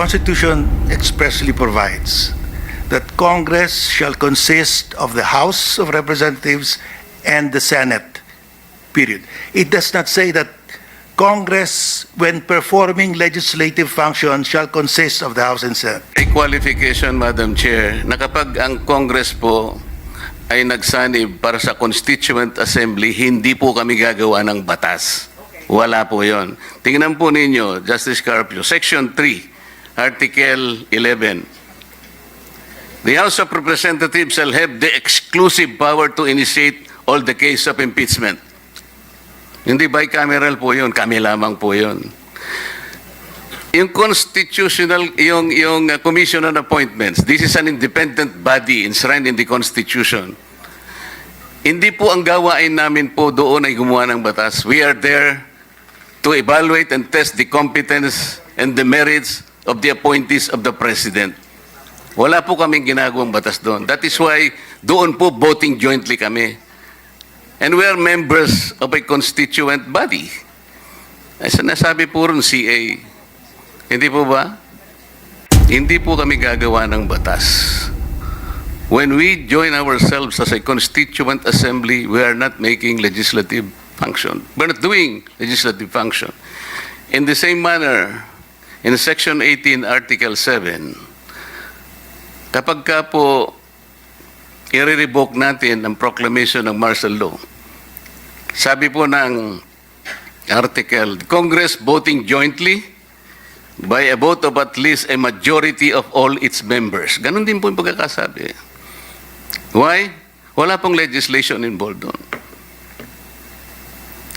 Constitution expressly provides that Congress shall consist of the House of Representatives and the Senate, period. It does not say that Congress, when performing legislative function, shall consist of the House and Senate. A qualification, Madam Chair, na kapag ang Congress po ay nagsanib para sa Constituent Assembly, hindi po kami gagawa ng batas. Wala po yon. Tingnan po ninyo, Justice Carpio, Section 3, Article 11. The House of Representatives shall have the exclusive power to initiate all the case of impeachment. Hindi bicameral po yun, kami lamang po yun. Yung constitutional, yung, yung uh, commission on appointments, this is an independent body enshrined in the Constitution. Hindi po ang gawain namin po doon ay gumawa ng batas. We are there to evaluate and test the competence and the merits of the appointees of the President. Wala po kaming ginagawang batas doon. That is why doon po voting jointly kami. And we are members of a constituent body. Ay, sinasabi po rin CA. Hindi po ba? Hindi po kami gagawa ng batas. When we join ourselves as a constituent assembly, we are not making legislative function. We're not doing legislative function. In the same manner, in Section 18, Article 7, kapag ka po i-revoke natin ang proclamation ng martial law, sabi po ng article, Congress voting jointly by a vote of at least a majority of all its members. Ganon din po yung pagkakasabi. Why? Wala pong legislation involved doon.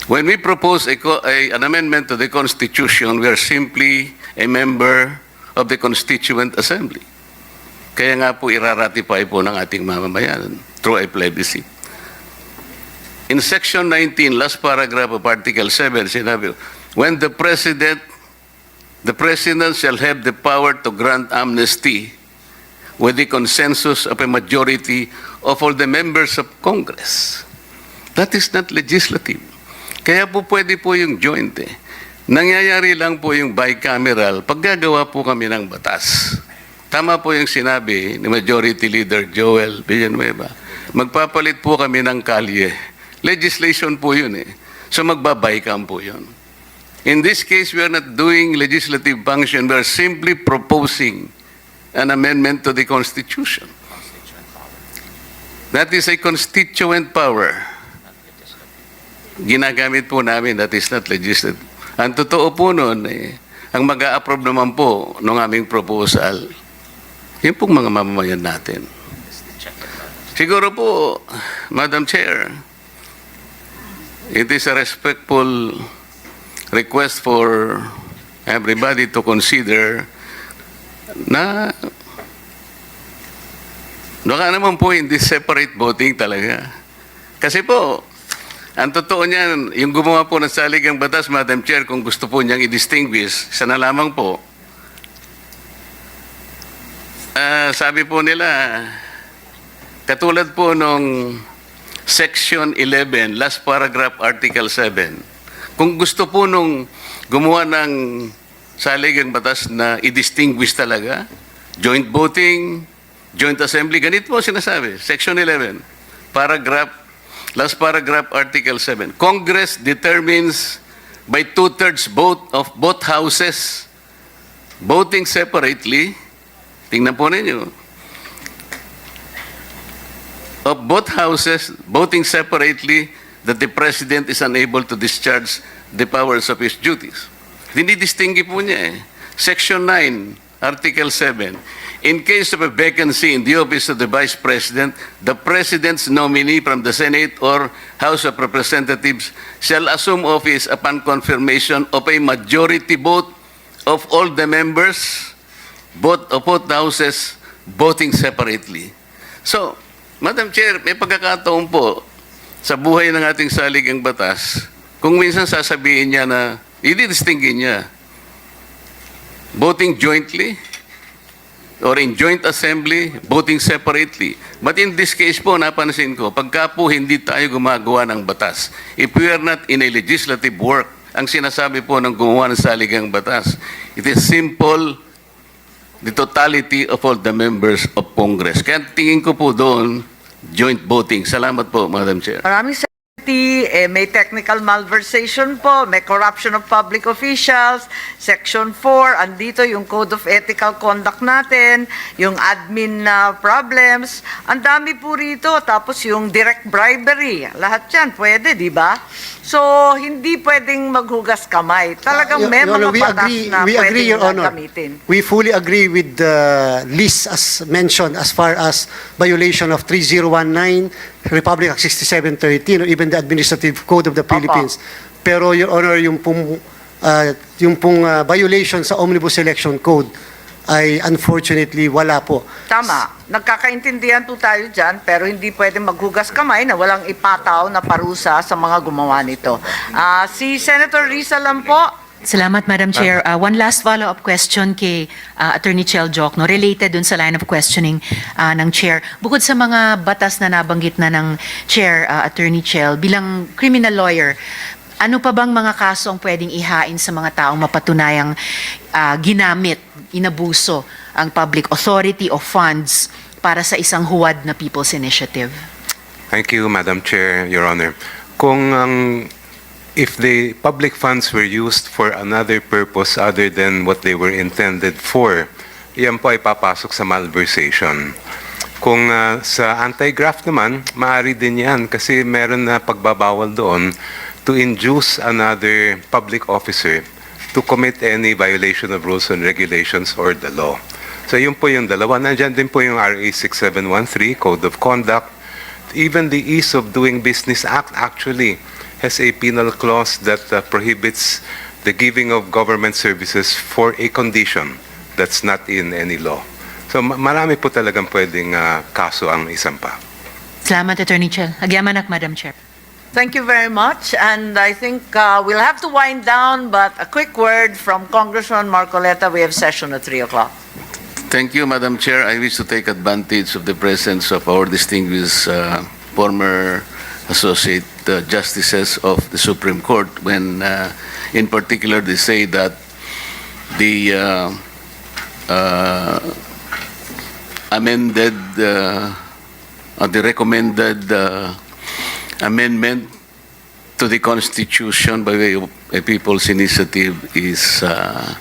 When we propose a, a- an amendment to the Constitution, we are simply a member of the Constituent Assembly. Kaya nga po iraratify po ng ating mamamayan through a plebiscite. In Section 19, last paragraph of Article 7, sinabi, when the President, the President shall have the power to grant amnesty with the consensus of a majority of all the members of Congress. That is not legislative. Kaya po pwede po yung joint eh. Nangyayari lang po yung bicameral pag gagawa po kami ng batas. Tama po yung sinabi ni Majority Leader Joel Villanueva. Magpapalit po kami ng kalye. Legislation po yun eh. So magbabaykam po yun. In this case, we are not doing legislative function. We are simply proposing an amendment to the Constitution. That is a constituent power. Ginagamit po namin, that is not legislative. Ang totoo po nun, eh, ang mag-a-approve naman po ng aming proposal, yun pong mga mamamayan natin. Siguro po, Madam Chair, it is a respectful request for everybody to consider na baka naman po hindi separate voting talaga. Kasi po, ang totoo niyan, yung gumawa po ng saligang batas, Madam Chair, kung gusto po niyang i-distinguish, isa na lamang po, Ah, sabi po nila, katulad po nung Section 11, last paragraph, Article 7, kung gusto po nung gumawa ng saligang batas na i-distinguish talaga, joint voting, joint assembly, ganito po sinasabi, Section 11, paragraph, last paragraph, Article 7. Congress determines by two-thirds vote of both houses, voting separately, tingnan po ninyo, of both houses voting separately that the President is unable to discharge the powers of his duties. Dinidistingi po niya eh. Section 9, Article 7. In case of a vacancy in the office of the Vice President, the President's nominee from the Senate or House of Representatives shall assume office upon confirmation of a majority vote of all the members, both of both houses, voting separately. So, Madam Chair, may pagkakataon po sa buhay ng ating saligang batas, kung minsan sasabihin niya na, i-distinguin niya, voting jointly or in joint assembly, voting separately. But in this case po, napansin ko, pagka po hindi tayo gumagawa ng batas, if we are not in a legislative work, ang sinasabi po ng gumawa ng saligang batas, it is simple the totality of all the members of Congress. Kaya tingin ko po doon, joint voting. Salamat po, Madam Chair. Maraming eh, may technical malversation po, may corruption of public officials, Section 4, andito yung Code of Ethical Conduct natin, yung admin na problems, ang dami po rito, tapos yung direct bribery, lahat yan pwede, di ba? So, hindi pwedeng maghugas kamay. Talagang may Your mga Honor, we batas agree, na we agree, pwedeng Your Honor. gamitin. We fully agree with the list as mentioned as far as violation of 3019, Republic Act 6713, or even the Administrative Code of the Philippines. Pero, Your Honor, yung pong, uh, yung pong uh, violation sa Omnibus Election Code ay unfortunately wala po. Tama. Nagkakaintindihan po tayo dyan, pero hindi pwede maghugas kamay na walang ipataw na parusa sa mga gumawa nito. Ah, si Senator Risa lang po. Salamat, Madam Chair. Uh, one last follow-up question kay uh, Attorney Chel Jokno, related dun sa line of questioning uh, ng Chair. Bukod sa mga batas na nabanggit na ng Chair, uh, Attorney Chel, bilang criminal lawyer, ano pa bang mga kaso ang pwedeng ihain sa mga taong mapatunayang uh, ginamit, inabuso ang public authority o funds para sa isang huwad na People's Initiative? Thank you, Madam Chair, Your Honor. Kung ang if the public funds were used for another purpose other than what they were intended for, yan po ay papasok sa malversation. Kung ah, sa anti-graft naman, maaari din yan kasi meron na pagbabawal doon to induce another public officer to commit any violation of rules and regulations or the law. So yun po yung dalawa. Nandyan din po yung RA 6713, Code of Conduct. Even the Ease of Doing Business Act actually has a penal clause that uh, prohibits the giving of government services for a condition that's not in any law. So ma- marami po talagang pwedeng uh, kaso ang isang pa. Salamat, Attorney Chel. Agyamanak, Madam Chair. Thank you very much. And I think uh, we'll have to wind down, but a quick word from Congressman Marcoleta. We have session at 3 o'clock. Thank you, Madam Chair. I wish to take advantage of the presence of our distinguished uh, former associate uh, justices of the Supreme Court when, uh, in particular, they say that the uh, uh, amended, uh, uh, the recommended uh, amendment to the Constitution by way of a People's Initiative is uh,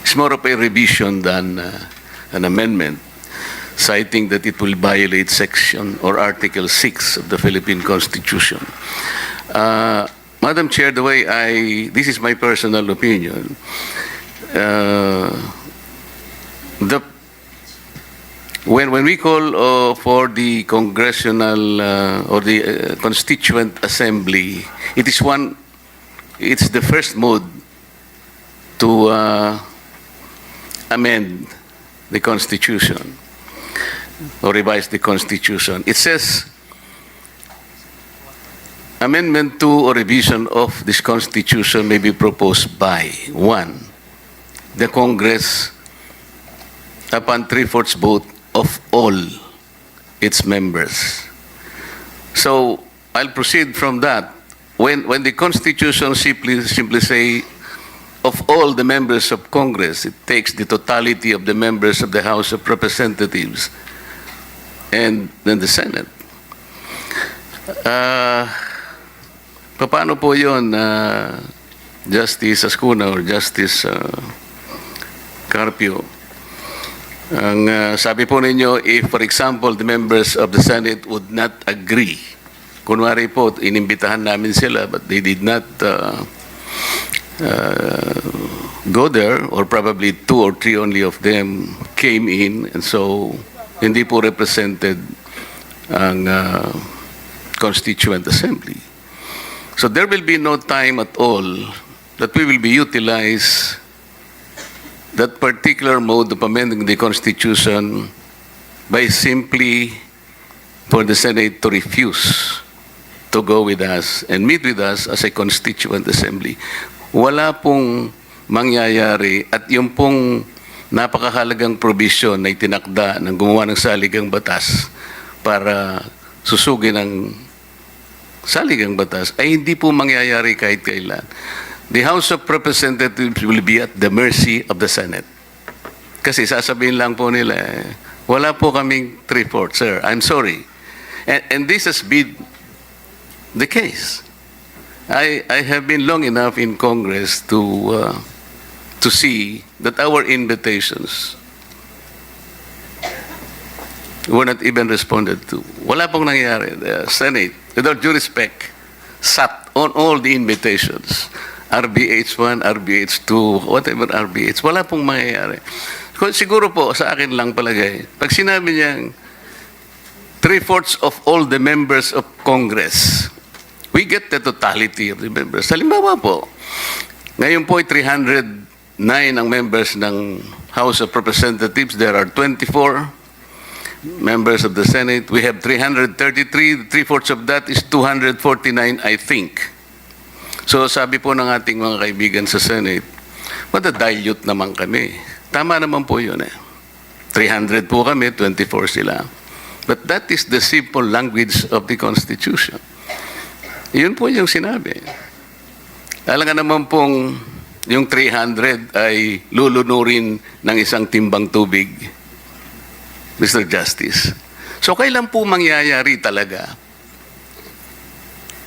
it's more of a revision than uh, an amendment, citing that it will violate section or Article 6 of the Philippine Constitution. Uh, Madam Chair, the way I, this is my personal opinion, uh, the, when, when we call uh, for the congressional uh, or the uh, constituent assembly, it is one, it's the first mode to uh, amend the Constitution or revise the Constitution. It says amendment to or revision of this Constitution may be proposed by one, the Congress upon three-fourths vote of all its members. So I'll proceed from that. When, when the Constitution simply, simply say of all the members of Congress, it takes the totality of the members of the House of Representatives and then the Senate. Uh, paano po yun, uh, Justice Ascuna or Justice uh, Carpio? Ang uh, sabi po ninyo, if for example, the members of the Senate would not agree, kunwari po, inimbitahan namin sila, but they did not uh, uh, go there, or probably two or three only of them came in, and so hindi po represented ang uh, Constituent Assembly. So there will be no time at all that we will be utilize that particular mode of amending the Constitution by simply for the Senate to refuse to go with us and meet with us as a constituent assembly. Wala pong mangyayari at yung pong napakahalagang provision na itinakda ng gumawa ng saligang batas para susugin ang saligang batas ay hindi po mangyayari kahit kailan. The House of Representatives will be at the mercy of the Senate. Kasi sasabihin lang po nila, eh, wala po kaming three-fourths, sir. I'm sorry. And, and this has been the case. I, I have been long enough in Congress to, uh, to see that our invitations were not even responded to. Wala pong nangyari. The Senate, with all due respect, sat on all the invitations. RBH1, RBH2, whatever RBH. Wala pong mangyayari. Siguro po, sa akin lang palagay, pag sinabi niyang three-fourths of all the members of Congress, we get the totality of the members. Halimbawa po, ngayon po ay 309 ang members ng House of Representatives. There are 24 members of the Senate. We have 333. Three-fourths of that is 249, I think. So sabi po ng ating mga kaibigan sa Senate, madadilute naman kami. Tama naman po yun eh. 300 po kami, 24 sila. But that is the simple language of the Constitution. Yun po yung sinabi. Alam nga naman pong yung 300 ay lulunurin ng isang timbang tubig. Mr. Justice. So kailan po mangyayari talaga?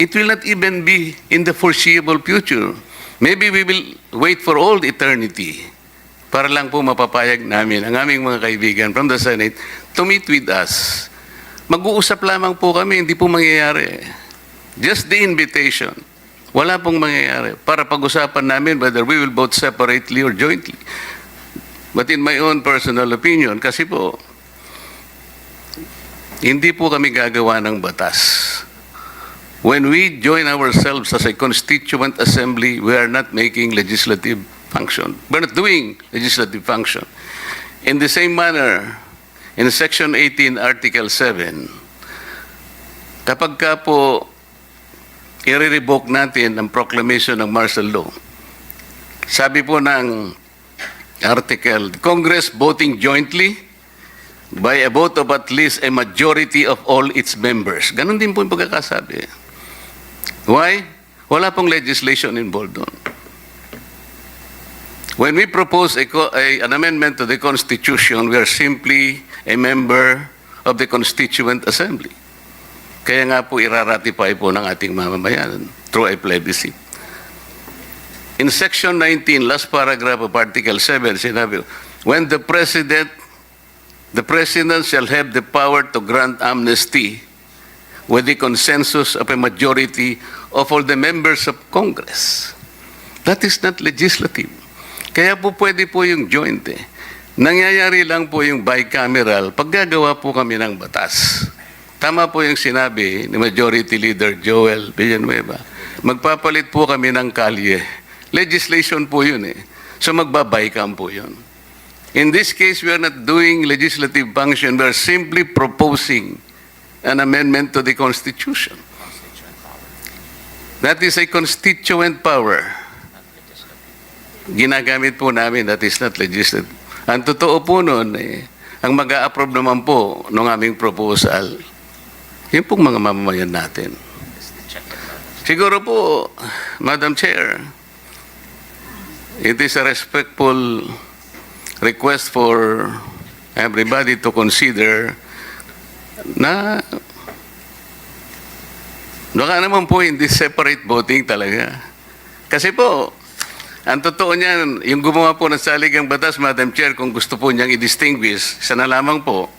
It will not even be in the foreseeable future. Maybe we will wait for all eternity para lang po mapapayag namin ang aming mga kaibigan from the Senate to meet with us. Mag-uusap lamang po kami, hindi po mangyayari. Just the invitation. Wala pong mangyayari para pag-usapan namin whether we will vote separately or jointly. But in my own personal opinion, kasi po, hindi po kami gagawa ng batas. When we join ourselves as a constituent assembly, we are not making legislative function. We're not doing legislative function. In the same manner, in Section 18, Article 7, kapag ka po i-revoke natin ang proclamation ng martial law, sabi po ng article, Congress voting jointly by a vote of at least a majority of all its members. Ganon din po yung pagkakasabi. Why? Wala pong legislation involved doon. When we propose a, a- an amendment to the Constitution, we are simply a member of the Constituent Assembly. Kaya nga po iraratify po ng ating mamamayan through a plebiscite. In Section 19, last paragraph of Article 7, sinabi, when the President The President shall have the power to grant amnesty with the consensus of a majority of all the members of Congress. That is not legislative. Kaya po pwede po yung joint eh. Nangyayari lang po yung bicameral pag gagawa po kami ng batas. Tama po yung sinabi ni Majority Leader Joel Villanueva. Magpapalit po kami ng kalye. Legislation po yun eh. So magbabicam po yun. In this case, we are not doing legislative function. We are simply proposing an amendment to the Constitution. That is a constituent power. Ginagamit po namin, that is not legislative. Ang totoo po nun, eh, ang mag-a-approve naman po ng aming proposal, yun pong mga mamamayan natin. Siguro po, Madam Chair, it is a respectful request for everybody to consider na baka naman po hindi separate voting talaga. Kasi po, ang totoo niyan, yung gumawa po ng saligang batas, Madam Chair, kung gusto po niyang i-distinguish, isa na lamang po.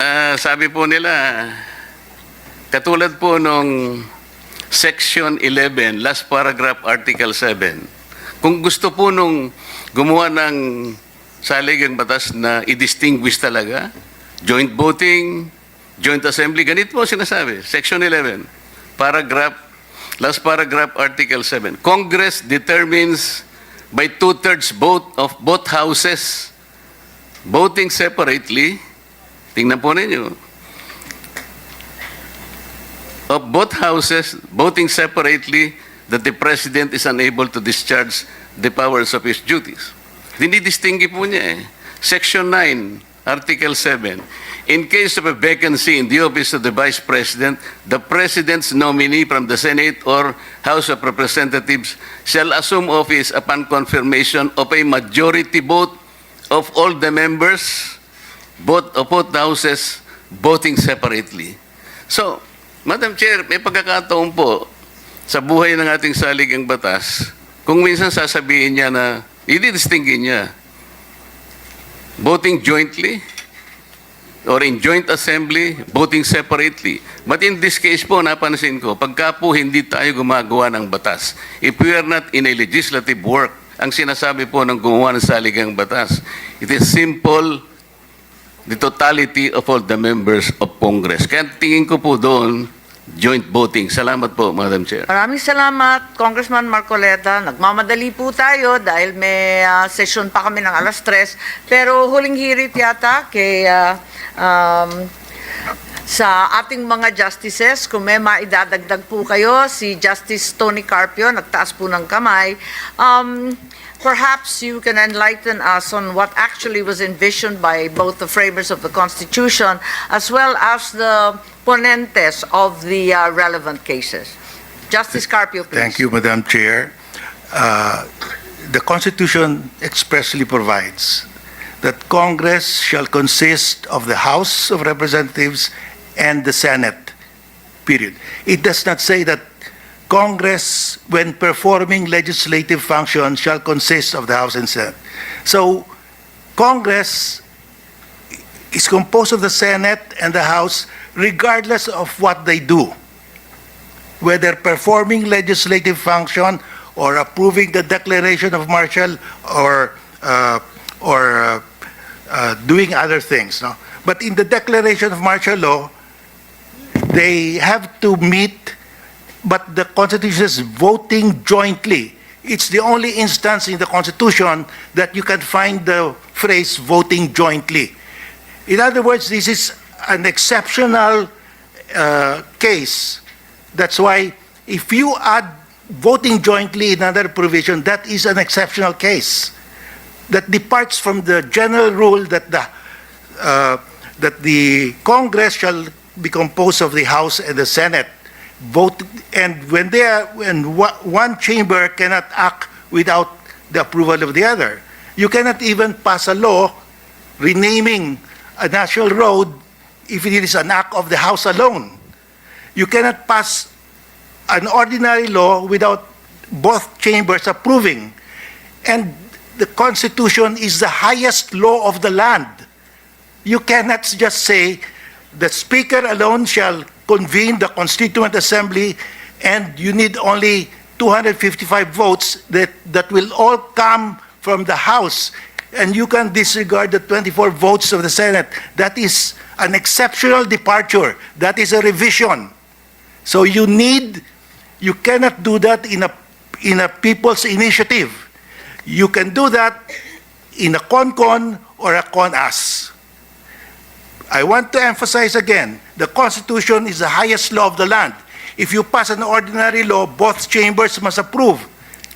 Ah, sabi po nila, katulad po nung Section 11, last paragraph, Article 7, kung gusto po nung gumawa ng saligang batas na i-distinguish talaga, joint voting, joint assembly, ganito po sinasabi, Section 11, paragraph, last paragraph, Article 7. Congress determines by two-thirds vote of both houses, voting separately, tingnan po ninyo, of both houses voting separately that the President is unable to discharge the powers of his duties. Dinidistingi po niya eh. Section 9, Article 7. In case of a vacancy in the office of the Vice President, the President's nominee from the Senate or House of Representatives shall assume office upon confirmation of a majority vote of all the members, both of both houses, voting separately. So, Madam Chair, may pagkakataon po sa buhay ng ating saligang batas, kung minsan sasabihin niya na, i-distinguin niya, voting jointly or in joint assembly, voting separately. But in this case po, napansin ko, pagka po hindi tayo gumagawa ng batas, if we are not in a legislative work, ang sinasabi po ng gumawa ng saligang batas, it is simple the totality of all the members of Congress. Kaya tingin ko po doon, joint voting. Salamat po, Madam Chair. Maraming salamat, Congressman Marcoleta. Nagmamadali po tayo dahil may ah, session pa kami ng alas 3. Pero huling hirit yata kay ah, um, sa ating mga justices, kung may maidadagdag po kayo, si Justice Tony Carpio, nagtaas po ng kamay, um, perhaps you can enlighten us on what actually was envisioned by both the framers of the Constitution as well as the ponentes of the uh, relevant cases. Justice Carpio, please. Thank you, Madam Chair. Uh, The Constitution expressly provides that Congress shall consist of the House of Representatives and the Senate, period. It does not say that Congress, when performing legislative functions, shall consist of the House and Senate. So, Congress is composed of the Senate and the House regardless of what they do whether performing legislative function or approving the declaration of martial or uh, or uh, uh, doing other things. No? But in the declaration of martial law, they have to meet, but the Constitution is voting jointly. It's the only instance in the Constitution that you can find the phrase voting jointly. In other words, this is an exceptional uh, case. That's why if you add voting jointly in another provision, that is an exceptional case that departs from the general rule that the uh, that the Congress shall be composed of the House and the Senate. Vote and when they are when one chamber cannot act without the approval of the other. You cannot even pass a law renaming a national road if it is an act of the House alone. You cannot pass an ordinary law without both chambers approving. And the Constitution is the highest law of the land. You cannot just say the Speaker alone shall convene the Constituent Assembly and you need only 255 votes that, that will all come from the House and you can disregard the 24 votes of the Senate. That is an exceptional departure. That is a revision. So you need, you cannot do that in a, in a people's initiative. You can do that in a con-con or a con-us. I want to emphasize again, the Constitution is the highest law of the land. If you pass an ordinary law, both chambers must approve.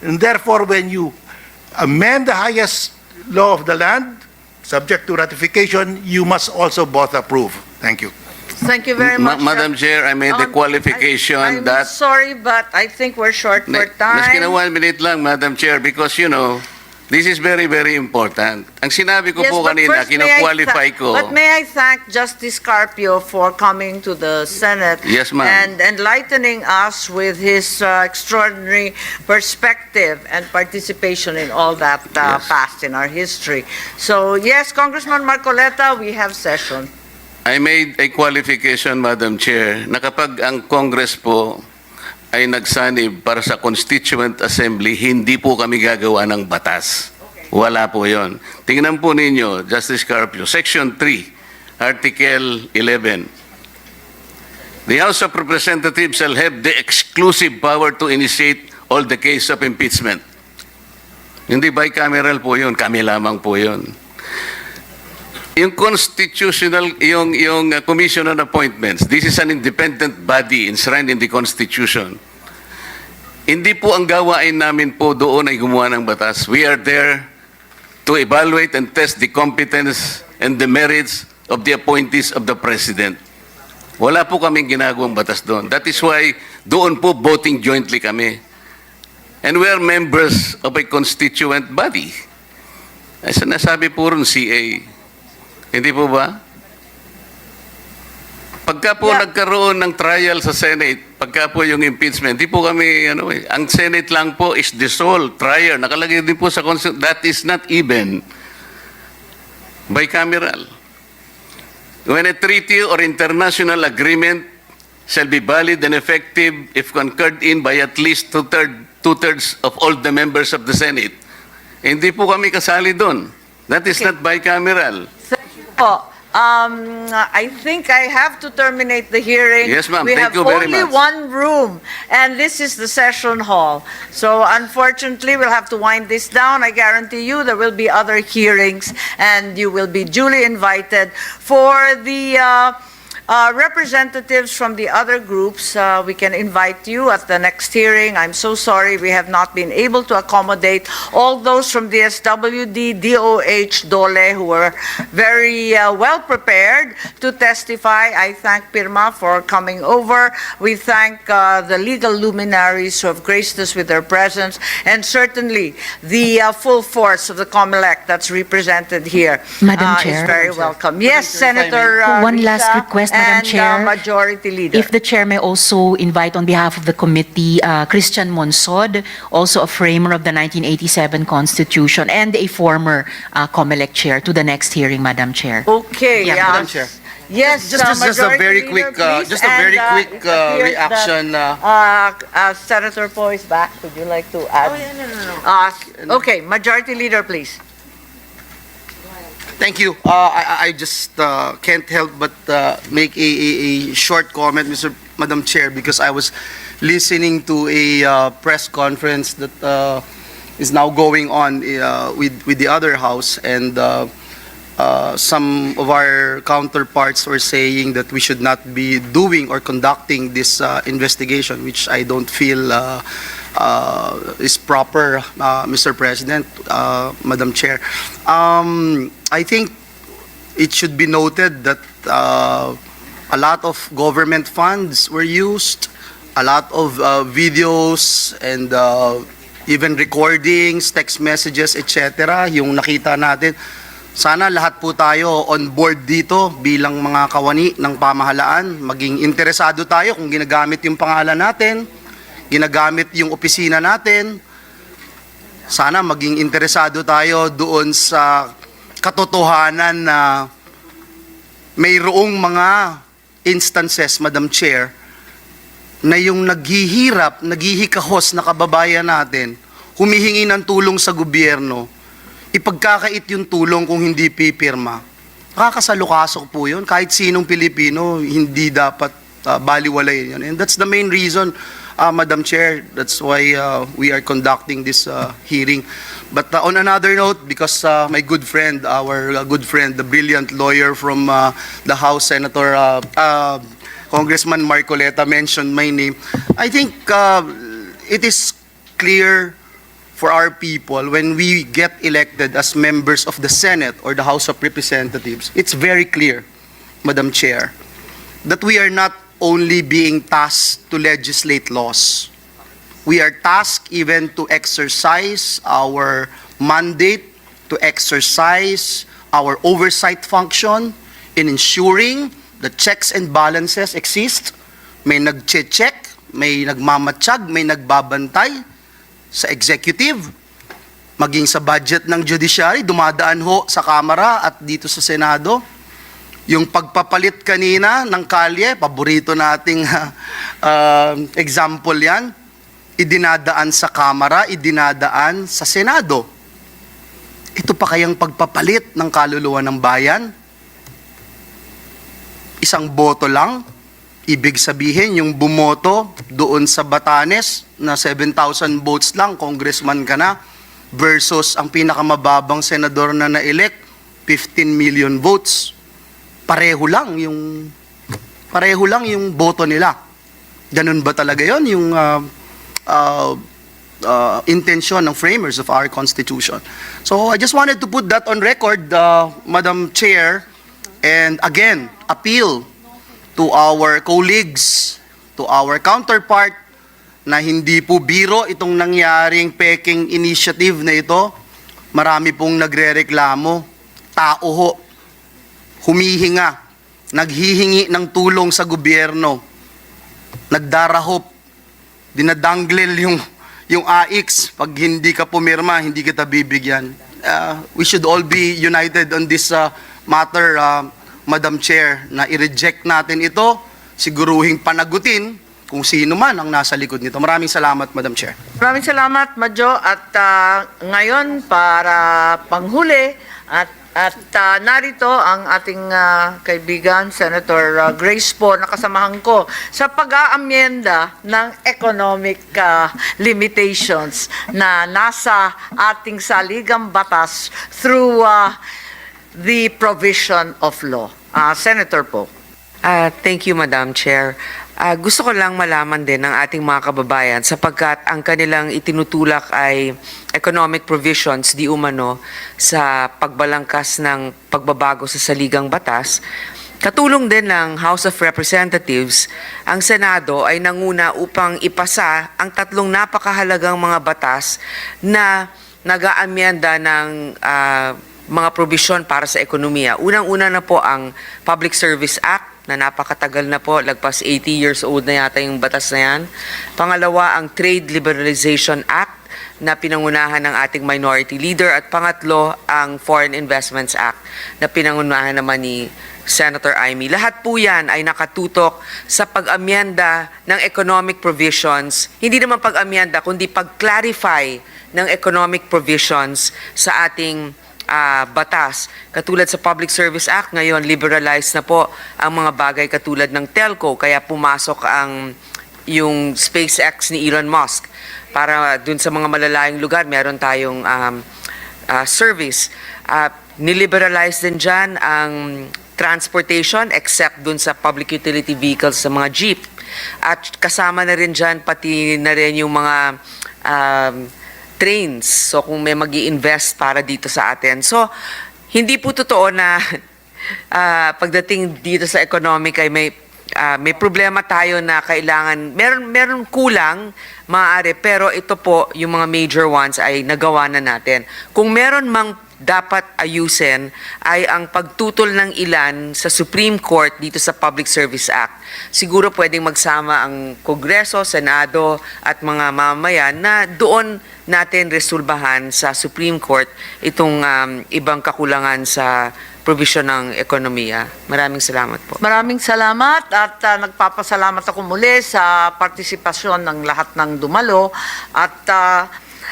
And therefore, when you amend the highest law of the land, subject to ratification, you must also both approve. Thank you. Thank you very Ma- much. Madam Chair, I made the Um, qualification I- I'm that... sorry, but I think we're short for Maski na time. one minute lang, Madam Chair, because you know, this is very, very important. Ang sinabi ko Yes, po but kanina, first, may I kino-qualify tha- ko. But may I thank Justice Carpio for coming to the Senate. Yes, ma'am. And enlightening us with his uh, extraordinary perspective and participation in all that uh, Yes. past in our history. So, yes, Congressman Marcoleta, we have session. I made a qualification, Madam Chair, na kapag ang Congress po ay nagsanib para sa Constituent Assembly, hindi po kami gagawa ng batas. Wala po yon. Tingnan po ninyo, Justice Carpio, Section 3, Article 11. The House of Representatives shall have the exclusive power to initiate all the case of impeachment. Hindi bicameral po yun, kami lamang po yun. Yung constitutional, yung, yung uh, Commission on Appointments, this is an independent body enshrined in the Constitution. Hindi po ang gawain namin po doon ay gumawa ng batas. We are there to evaluate and test the competence and the merits of the appointees of the President. Wala po kaming ginagawang batas doon. That is why doon po voting jointly kami. And we are members of a constituent body. Ay, sinasabi po rin CA. Hindi po ba? Pagka po Yeah. nagkaroon ng trial sa Senate, pagka po yung impeachment, di po kami, ano eh, ang Senate lang po is dissolved, trial. Nakalagay din po sa Constitution, that is not even bicameral. When a treaty or international agreement shall be valid and effective if concurred in by at least two-third, two-thirds of all the members of the Senate, hindi po kami kasali doon. That is not bicameral. Po, um, I think I have to terminate the hearing. Yes, ma'am. We Thank have you very only much. one room, and this is the session hall. So unfortunately, we'll have to wind this down. I guarantee you, there will be other hearings, and you will be duly invited for the uh, uh, representatives from the other groups. uh, We can invite you at the next hearing. I'm so sorry we have not been able to accommodate all those from DSWD, DOH, DOLE, who were very uh, well prepared to testify. I thank Pirma for coming over. We thank uh, the legal luminaries who have graced us with their presence, and certainly the uh, full force of the COMELEC that's represented here Madam uh, is Chair. very welcome. Yes, Senator uh, One last Risa request, Madam and, uh, Chair. Majority Leader. If the chair may also invite on behalf of the committee, uh, Christian Monsod, also a framer of the 1987 Constitution and a former uh, COMELEC chair, to the next hearing, Madam Chair. Okay, Yeah, yeah. Madam Chair. Yes, Just- uh, just- just a Majority very Leader, quick, uh, please. just a very And, uh, quick, it uh, appears reaction, that, uh, uh, uh, Senator Poe is back. Would you like to add? Oh, yeah, no, no, no. Okay, Majority Leader, please. Thank you. Uh, I, I- just uh, can't help but uh, make a, a, a short comment, Mr. Madam Chair, because I was listening to a uh, press conference that uh, is now going on uh, with, with the other house, and uh, uh, some of our counterparts were saying that we should not be doing or conducting this uh, investigation, which I don't feel uh, uh, is proper, uh, Mr. President, uh, Madam Chair. Um, I think it should be noted that uh, a lot of government funds were used, a lot of uh, videos and uh, even recordings, text messages, etc. Yung nakita natin. Sana lahat po tayo on board dito bilang mga kawani ng pamahalaan. Maging interesado tayo kung ginagamit yung pangalan natin, ginagamit yung opisina natin. Sana maging interesado tayo doon sa katotohanan na mayroong mga instances, Madam Chair, na yung naghihirap, naghihikahos na kababayan natin, humihingi ng tulong sa gobyerno, ipagkakait yung tulong kung hindi pipirma. Nakakasalukasok po yun. Kahit sinong Pilipino, hindi dapat uh, baliwalayin yun. And that's the main reason, uh, Madam Chair, that's why uh, we are conducting this uh, hearing. But uh, on another note, because uh, my good friend, our uh, good friend, the brilliant lawyer from uh, the House, Senator uh, uh, Congressman Marcoleta mentioned my name, I think uh, it is clear for our people when we get elected as members of the Senate or the House of Representatives, it's very clear, Madam Chair, that we are not only being tasked to legislate laws. We are tasked even to exercise our mandate, to exercise our oversight function in ensuring the checks and balances exist. May nag-check, may nagmamatsyag, may nagbabantay sa executive, maging sa budget ng judiciary, dumadaan ho sa Kamara at dito sa Senado. Yung pagpapalit kanina ng kalye, paborito nating uh, example yan, idinadaan sa Kamara, idinadaan sa Senado. Ito pa kayang pagpapalit ng kaluluwa ng bayan? Isang boto lang? Ibig sabihin, yung bumoto doon sa Batanes na 7,000 votes lang, congressman ka na, versus ang pinakamababang senador na na-elect, 15 million votes. Pareho lang yung pareho lang yung boto nila. Ganun ba talaga 'yon yung uh, uh, uh, intention ng framers of our Constitution. So I just wanted to put that on record, uh, Madam Chair, and again, appeal to our colleagues, to our counterpart, na hindi po biro itong nangyaring peking initiative na ito. Marami pong nagrereklamo. Tao ho, humihinga, naghihingi ng tulong sa gobyerno, nagdarahop, dinadanglel yung, yung AX, pag hindi ka pumirma, hindi kita bibigyan. Uh, we should all be united on this uh, matter, uh, Madam Chair, na i-reject natin ito, siguruhing panagutin kung sino man ang nasa likod nito. Maraming salamat, Madam Chair. Maraming salamat, Madjo. At ah, ngayon, para panghuli, at, at ah, narito ang ating ah, kaibigan, Senator ah, Grace po, nakasamahan ko sa pag-aamyenda ng economic ah, limitations na nasa ating saligang batas through ah, the provision of law. Ah, Senator po. Ah, thank you, Madam Chair. Ah, gusto ko lang malaman din ng ating mga kababayan sapagkat ang kanilang itinutulak ay economic provisions di umano sa pagbalangkas ng pagbabago sa saligang batas. Katulong din ng House of Representatives, ang Senado ay nanguna upang ipasa ang tatlong napakahalagang mga batas na nag-aamyenda ng ah, mga provision para sa ekonomiya. Unang-una na po ang Public Service Act na napakatagal na po, lagpas 80 years old na yata yung batas na yan. Pangalawa, ang Trade Liberalization Act na pinangunahan ng ating minority leader. At pangatlo, ang Foreign Investments Act na pinangunahan naman ni Senator Amy. Lahat po yan ay nakatutok sa pag-amyenda ng economic provisions. Hindi naman pag-amyenda, kundi pag-clarify ng economic provisions sa ating ah, batas. Katulad sa Public Service Act, ngayon liberalized na po ang mga bagay katulad ng telco, kaya pumasok ang yung SpaceX ni Elon Musk. Para dun sa mga malalayang lugar, meron tayong um, ah, service. Ah, niliberalize din dyan ang transportation except dun sa public utility vehicles sa mga jeep. At kasama na rin dyan pati na rin yung mga um, trains. So kung may mag invest para dito sa atin. So hindi po totoo na ah, pagdating dito sa economic ay may ah, may problema tayo na kailangan meron meron kulang maaari pero ito po yung mga major ones ay nagawa na natin. Kung meron mang dapat ayusin ay ang pagtutol ng ilan sa Supreme Court dito sa Public Service Act. Siguro pwedeng magsama ang Kongreso, Senado at mga mamamayan na doon natin resolbahan sa Supreme Court itong um, ibang kakulangan sa provision ng ekonomiya. Maraming salamat po. Maraming salamat at ah, nagpapasalamat ako muli sa partisipasyon ng lahat ng dumalo at ah,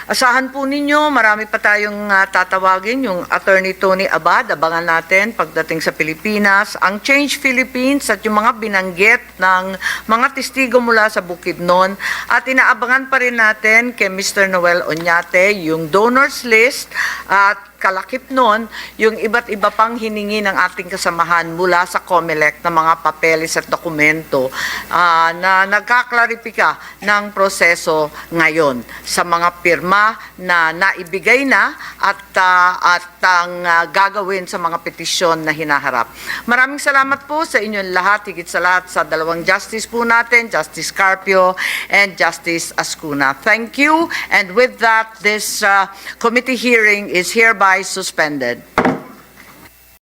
asahan po ninyo marami pa tayong ah, tatawagin yung Attorney Tony Abad abangan natin pagdating sa Pilipinas ang Change Philippines at yung mga binanggit ng mga testigo mula sa Bukidnon at inaabangan pa rin natin kay Mr. Noel Oñate yung donors list at kalakip nun, yung iba't iba pang hiningi ng ating kasamahan mula sa COMELEC na mga papeles at dokumento ah, na nagkaklaripika ng proseso ngayon sa mga pirma na naibigay na at, ah, at ang ah, gagawin sa mga petisyon na hinaharap. Maraming salamat po sa inyong lahat, higit sa lahat sa dalawang justice po natin, Justice Carpio and Justice Ascuna. Thank you and with that, this ah, committee hearing is hereby suspended.